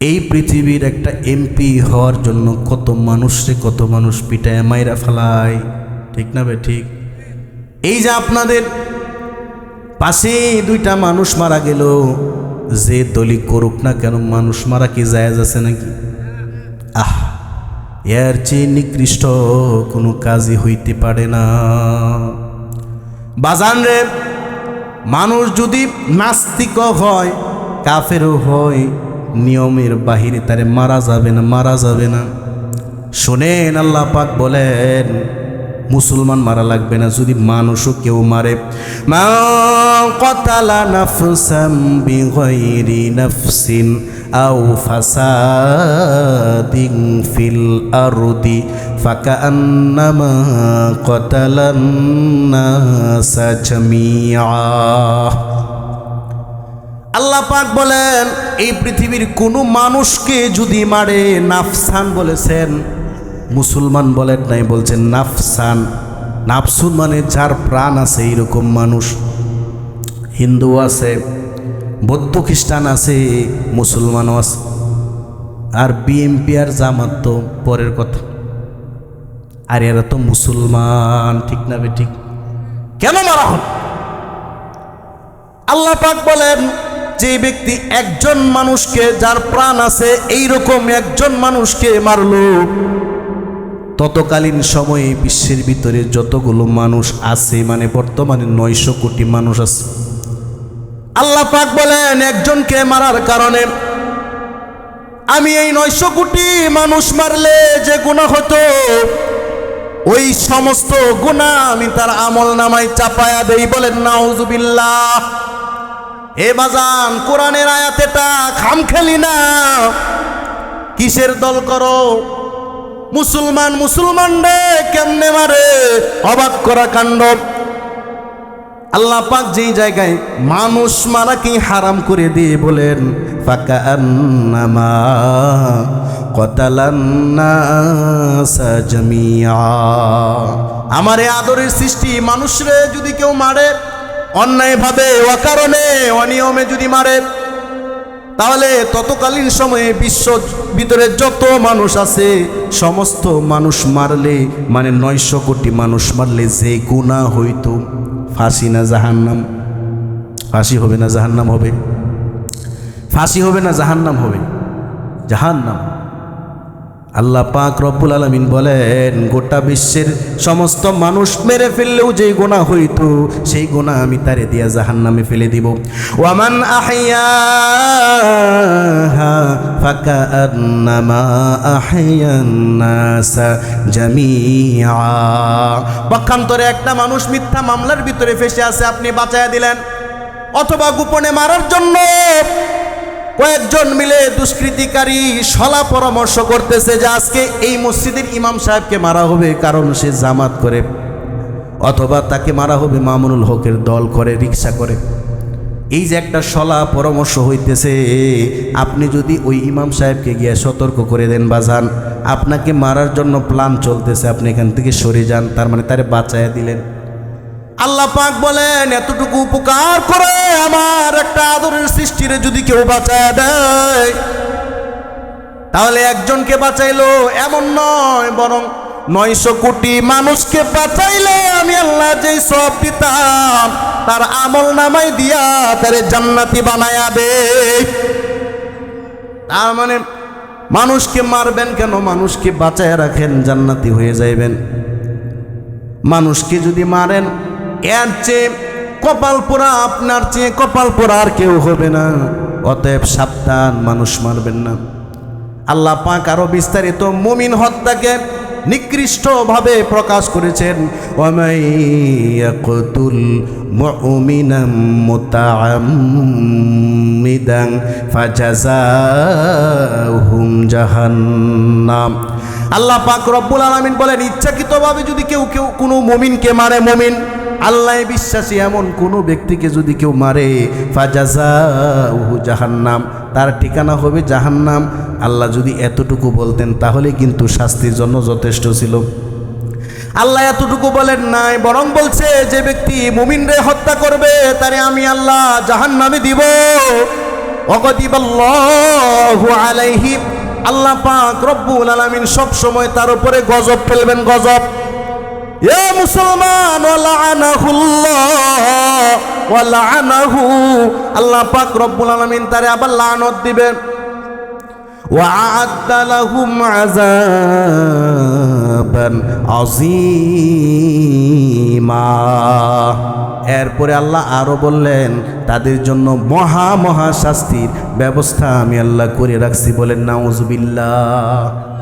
এই পৃথিবীর একটা এমপি হওয়ার জন্য কত মানুষে কত মানুষ পিটায় মাইরা ফেলায়। ঠিক না বে, ঠিক? এই যে আপনাদের পাশে দুইটা মানুষ মারা গেল, যে দলি করুক না কেন, মানুষ মারা কি জায়েজ আছে নাকি? আহ, এর চেয়ে নিকৃষ্ট কোনো কাজই হইতে পারে না। বাজান রে, মানুষ যদি নাস্তিকও হয়, কাফেরও হয় নিয়মের বাহিরে তারে মারা যাবে না, মারা যাবে না। শোনেন, আল্লাহ পাক বলেন, মুসলমান মারা লাগবে না, যদি মানুষও কেউ মারে। কতালা ফিল আল্লাহ পাক বলেন, এই পৃথিবীর কোনো মানুষকে যদি মারে নাফসান বলেছেন, মুসলমান বলেন নাই, বলছেন নাফসান। নাফসুন মানে যার প্রাণ আছে এইরকম মানুষ। হিন্দু আছে, বৌদ্ধ খ্রিস্টান আছে, মুসলমানও আছে। আর বিএমপি আর জামাত তো পরের কথা। আর এরা তো মুসলমান, ঠিক না বে ঠিক? কেন মারা হন আল্লাহ পাক বলেন যে ব্যক্তি একজন মানুষকে যার প্রাণ আছে এই রকম একজন মানুষকে মারলো। ততকালীন সময়ে বিশ্বের ভিতরে যতগুলো মানুষ আছে মানে বর্তমানে নয়শো কোটি মানুষ আছে। আল্লাহ পাক বলেন, একজনকে মারার কারণে আমি এই নয়শো কোটি মানুষ মারলে যে গুণা হতো, ওই সমস্ত গুণা আমি তার আমল নামায় চাপায়া দেই বলেন, নাউজুবিল্লাহ। এ বাজান, কোরআনের আয়াতেটা খাম খেলি না। কিসের দল করো? মুসলমান মুসলমান রে, কেমনে মারে? অবাক করা কাণ্ড। আল্লাহ পাক যেই জায়গায় মানুষ মারা কি হারাম করে দিয়ে বলেন, ফাঁকা আন্নামা আমার আদরের সৃষ্টি মানুষরে যদি কেউ মারে অন্যায়ভাবে, অকারণে, অনিয়মে যদি মারে, তাহলে ততকালীন সময়ে বিশ্ব ভিতরে যত মানুষ আছে, সমস্ত মানুষ মারলে মানে নয়শো কোটি মানুষ মারলে যে গুণা হইতো, ফাঁসি না জাহান্নাম? ফাঁসি হবে না জাহান্নাম হবে? ফাঁসি হবে না জাহান্নাম হবে? জাহান্নাম। আল্লাহ পাক রব্বুল আলমিন বলেন, গোটা বিশ্বের সমস্ত মানুষ মেরে ফেললেও যেই গোনা হইতো, সেই গোনা আমি তারে দিয়া জাহান নামে ফেলে দিব। ওয়ামান আহিয়া ফাকা আন্নামা আহিয়ান্নাসা জামিয়া পক্ষান্তরে একটা মানুষ মিথ্যা মামলার ভিতরে ফেসে আছে, আপনি বাঁচায়া দিলেন। অথবা গোপনে মারার জন্য কয়েকজন মিলে দুষ্কৃতিকারী সলা পরামর্শ করতেছে যে আজকে এই মসজিদের ইমাম সাহেবকে মারা হবে কারণ সে জামাত করে, অথবা তাকে মারা হবে মামুনুল হকের দল করে, রিক্সা করে। এই যে একটা সলা পরামর্শ হইতেছে, আপনি যদি ওই ইমাম সাহেবকে গিয়ে সতর্ক করে দেন বা যান, আপনাকে মারার জন্য প্ল্যান চলতেছে, আপনি এখান থেকে সরে যান, তার মানে তারে বাঁচাইয়া দিলেন। আল্লাহ পাক বলেন, এতটুকু উপকার করে আমার একটা আদরের সৃষ্টিরে যদি কেউ বাঁচায় দেয়, তাহলে একজনকে বাঁচাইলো এমন নয়, বরং নয়শো কোটি মানুষকে বাঁচাইলে আমি আল্লাহ যে সব দিতাম, তার আমল নামাই দিয়া তারে জান্নাতি বানায়া দে তার মানে মানুষকে মারবেন কেন? মানুষকে বাঁচায় রাখেন, জান্নাতি হয়ে যাইবেন। মানুষকে যদি মারেন এর চেয়ে কপাল পোড়া আপনার চেয়ে কপাল পোড়া আর কেউ হবে না। অতএব সাবধান, মানুষ মারবেন না। আল্লাহ পাক আরও বিস্তারিত মুমিন হত্যাকে নিকৃষ্টভাবে প্রকাশ করেছেন। ওয়ামাইয়াকুতুল মুমিনাম মুতাআম্মিদান ফাজাযাহুম জাহান্নাম। আল্লাহ পাক রব্বুল আলামিন বলেন, ইচ্ছাকৃতভাবে যদি কেউ কেউ কোনো মুমিনকে মারে, মুমিন আল্লাহ বিশ্বাসী এমন কোনো ব্যক্তিকে যদি কেউ মারে ফাজাজা উহু জাহান্নাম, তার ঠিকানা হবে জাহান্নাম। আল্লাহ যদি এতটুকু বলতেন, তাহলে কিন্তু শাস্তির জন্য যথেষ্ট ছিল। আল্লাহ এতটুকু বলেন নাই, বরং বলছে, যে ব্যক্তি মুমিনরে হত্যা করবে, তারে আমি আল্লাহ জাহান্নামে দিব। আলাইহি, আল্লাহ পাক রব্বুল আলামিন সব সময় তার উপরে গজব ফেলবেন, গজব। এ মুসলমান আল্লাহ পাক রব্বুল আলমিন তারে আবার লানত দিবেন। ওয়াদালাহুম আযাবান আযীমা। এরপরে আল্লাহ আরও বললেন, তাদের জন্য মহা মহা শাস্তির ব্যবস্থা আমি আল্লাহ করে রাখছি। বলেন, নাউজুবিল্লাহ।